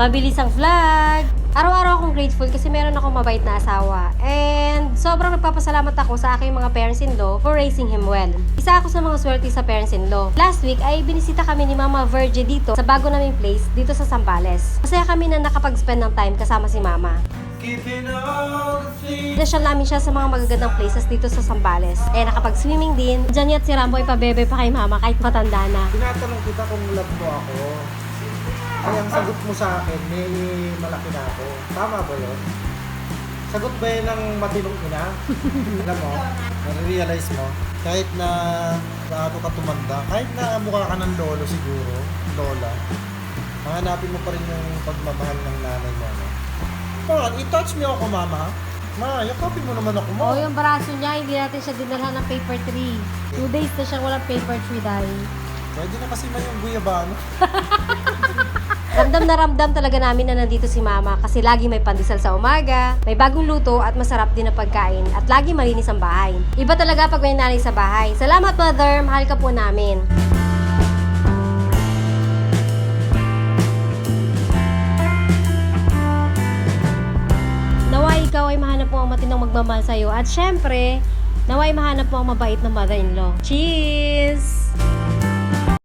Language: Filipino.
Mabilis ang vlog! Araw-araw akong grateful kasi meron akong mabait na asawa. And sobrang nagpapasalamat ako sa aking mga parents-in-law for raising him well. Isa ako sa mga swerte sa parents-in-law. Last week ay binisita kami ni Mama Virgie dito sa bago naming place dito sa Sambales. Masaya kami na nakapag-spend ng time kasama si Mama. Nasyal namin siya sa mga magagandang places dito sa Sambales. Eh, nakapag-swimming din. Diyan at si Rambo ay pabebe pa kay mama kahit matanda na. Tinatanong kita kung love mo ako. Ay, ang sagot mo sa akin, may malaki na ako. Tama ba yun? Sagot ba yun ng matinong ina? Alam mo, nare-realize mo, kahit na gaano ka tumanda, kahit na mukha ka ng lolo siguro, lola, mahanapin mo pa rin yung pagmamahal ng nanay mo. No? Bakit? I-touch mo ako, mama. Ma, yakapin mo naman ako, ma. Oh, yung braso niya, hindi natin siya dinalhan ng paper tree. Two days na siya walang paper tree dahil. Pwede na kasi man yung guyabano. Ramdam na ramdam talaga namin na nandito si mama kasi lagi may pandesal sa umaga, may bagong luto at masarap din na pagkain at lagi malinis ang bahay. Iba talaga pag may nanay sa bahay. Salamat mother, mahal ka po namin. Naway ikaw ay mahanap mo ang matinong magmamahal sa'yo at syempre, naway mahanap mo ang mabait na mother-in-law. Cheers!